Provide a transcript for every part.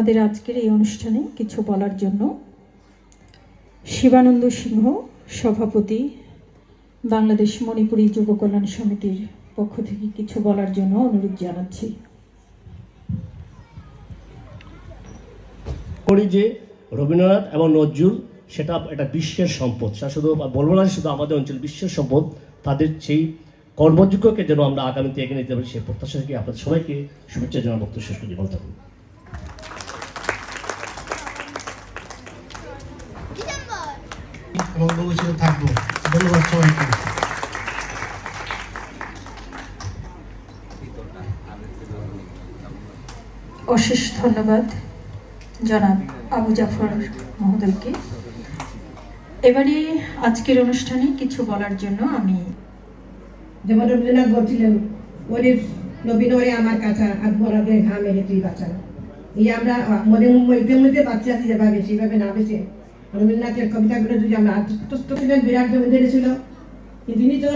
আমাদের আজকের এই অনুষ্ঠানে কিছু বলার জন্য শিবানন্দ সিংহ, সভাপতি, বাংলাদেশ মণিপুরী যুব কল্যাণ সমিতির পক্ষ থেকে কিছু বলার জন্য অনুরোধ জানাচ্ছি। করি যে রবীন্দ্রনাথ এবং নজরুল, সেটা একটা বিশ্বের সম্পদ। সেটা শুধু বলব না শুধু আমাদের অঞ্চল বিশ্বের সম্পদ, তাদের সেই কর্মযোগ্যকে যেন আমরা আগামীতে এগিয়ে নিতে পারি, সেই প্রত্যাশা থেকে আপনাদের সবাইকে শুভেচ্ছা বক্তব্য শেষ করি ভালো এবং ভবিষ্যতে থাকব। ধন্যবাদ সবাইকে। অশেষ ধন্যবাদ জনাব আবু জাফর মহোদয়কে। এবারে আজকের অনুষ্ঠানে কিছু বলার জন্য আমি যেমন রবীন্দ্রনাথ বলছিলেন ওরে নবীন ওরে আমার কাছে হাত ভরাবে ঘা মেরে তুই বাঁচা। এই আমরা মনে মধ্যে মধ্যে বাচ্চা আছি যেভাবে সেইভাবে না বেশি রবীন্দ্রনাথের কবিতাগুলো যদি আমরা আত্মস্থ ছিলেন বিরাট জমিদারি ছিল। কিন্তু তিনি তো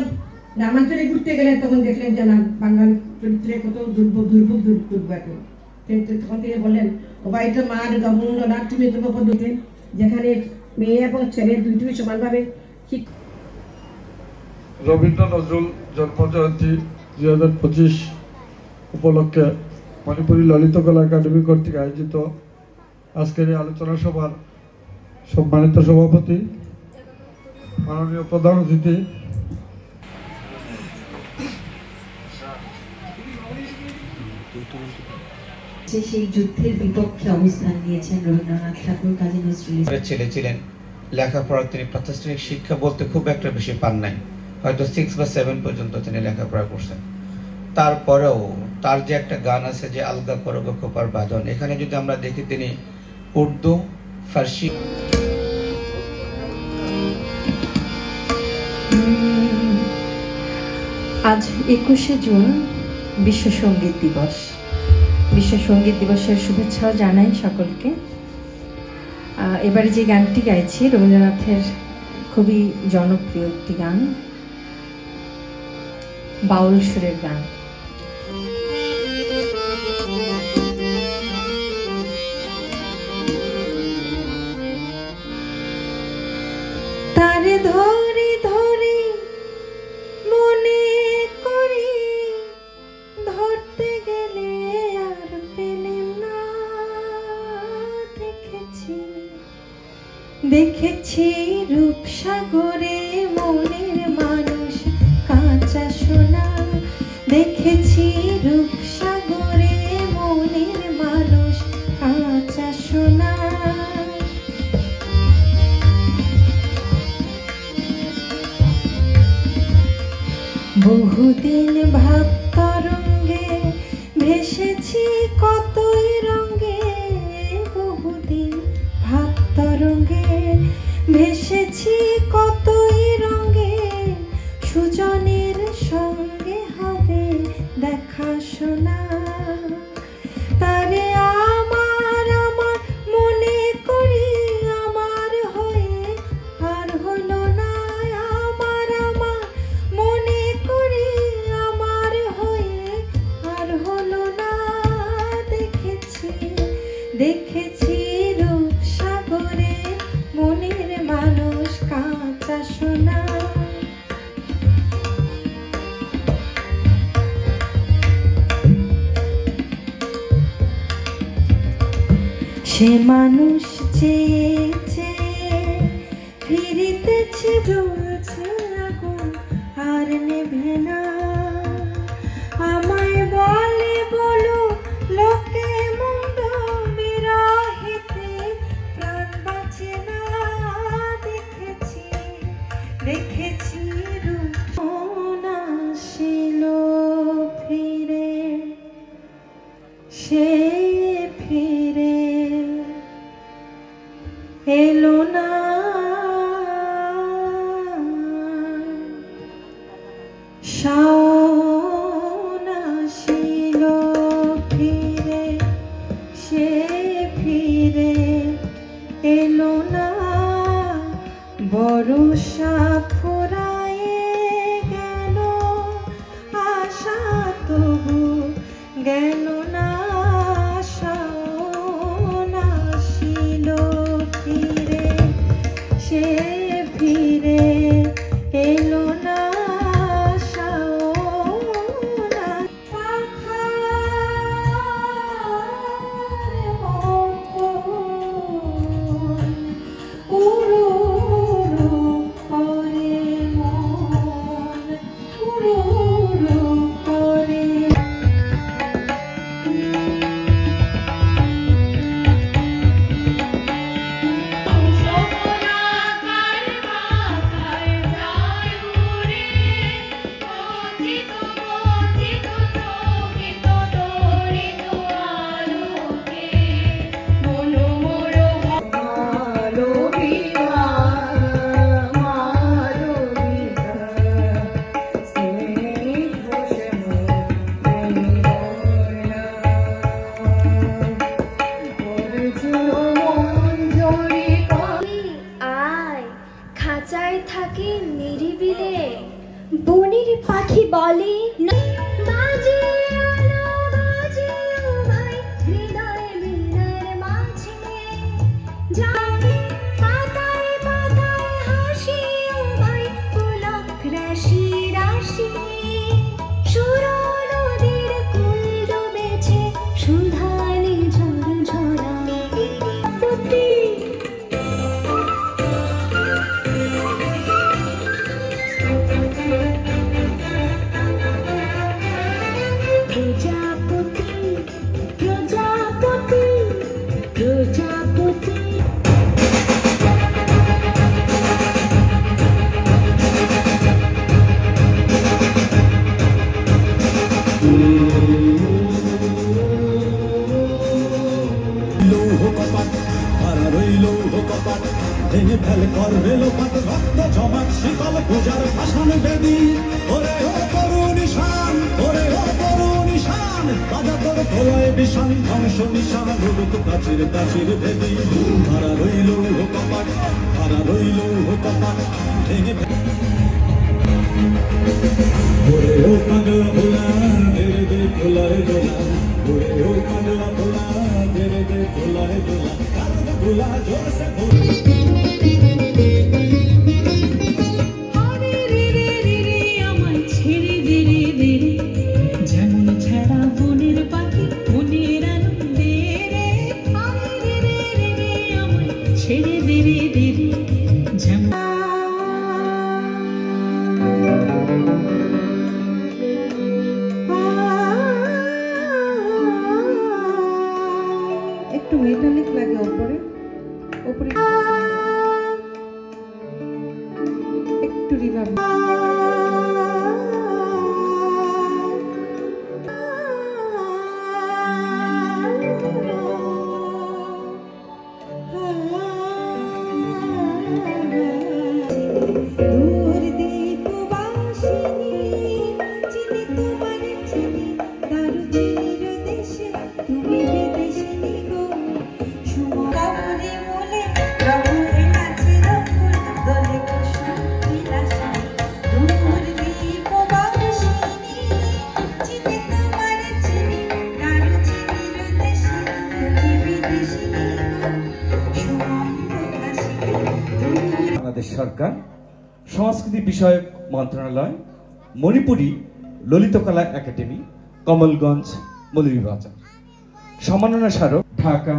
গ্রামাঞ্চলে ঘুরতে গেলেন তখন দেখলেন যে না বাঙাল চরিত্রে কত দুর্ভোগ দুর্ভোগ দুর্ভাগ্য তখন তিনি বললেন ও বাড়িতে মার না তুমি পদ্ধতি যেখানে মেয়ে এবং ছেলে দুইটি সমানভাবে রবীন্দ্র নজরুল জন্মজয়ন্তী দুই হাজার পঁচিশ উপলক্ষে মণিপুরী ললিত কলা একাডেমি কর্তৃক আয়োজিত আজকের এই আলোচনা সভার সম্মানিত সভাপতি মাননীয় প্রধান অতিথি। সেই যুদ্ধের বিপক্ষে অবস্থান নিয়েছেন রবীন্দ্রনাথ ঠাকুর কাজী নজরুল ছেলে ছিলেন। লেখাপড়া তিনি প্রাতিষ্ঠানিক শিক্ষা বলতে খুব একটা বেশি পান নাই। হয়তো সিক্স বা সেভেন পর্যন্ত তিনি লেখাপড়া করছেন। তারপরেও তার যে একটা গান আছে যে আলগা করগ খোপার বাদন এখানে যদি আমরা দেখি তিনি উর্দু ফার্সি। আজ একুশে জুন বিশ্ব সংগীত দিবস। বিশ্ব সংগীত দিবসের শুভেচ্ছাও জানাই সকলকে। এবারে যে গানটি গাইছি, রবীন্দ্রনাথের খুবই জনপ্রিয় একটি গান, বাউল সুরের গান। দেখেছি রূপসাগরে মনের মানুষ কাঁচা সোনা। দেখেছি রূপসাগরে মনের মানুষ কাঁচা সোনা। বহুদিন ভাব তরঙ্গে ভেসেছি কতই রঙ্গে বহুদিন ভাব তরঙ্গে ভেসেছি কতই রঙে সুজনের সঙ্গে হবে দেখা শোনা। সে মানুষ চেয়ে চেয়ে ফিরিতেছে জ্বলছে আগুন, আর নেভে না। আমায় বলে, বলো, লোকে মন্দ বিরাহিতে প্রাণ বাঁচে না। দেখেছি দেখেছি ছিল ফিরে। সে বরষা ফুরায়ে গেল আশা তবু গেল বনের পাখি বলে না ভাষণ বেদি, ওরে ও করু নিশান, ওরে ও করু নিশান বাজা তোর ভোলায় বিশান ধ্বংস নিশান রুদুক প্রাচীর প্রাচীর ভেদি হারা রইল কপাট হারা রইল কপাট ভেঙে ওরে ও পাগলা ভোলা, ধীরে দে ভোলায় দোলা ওরে ও পাগলা ভোলা, ধীরে দে ভোলায় দোলা ভোলা জোর ভোলা। ছেড়ে দে রে দে রে যেমন বাংলাদেশ সরকার সংস্কৃতি বিষয়ক মন্ত্রণালয় মণিপুরী ললিতকলা একাডেমি কমলগঞ্জ মৌলভীবাজার। সমন্বয় স্মারক ঢাকা।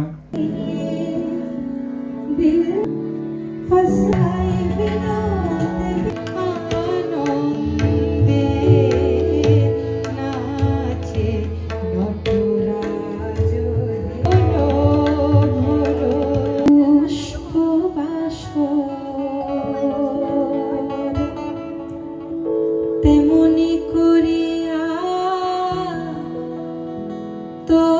Tuh.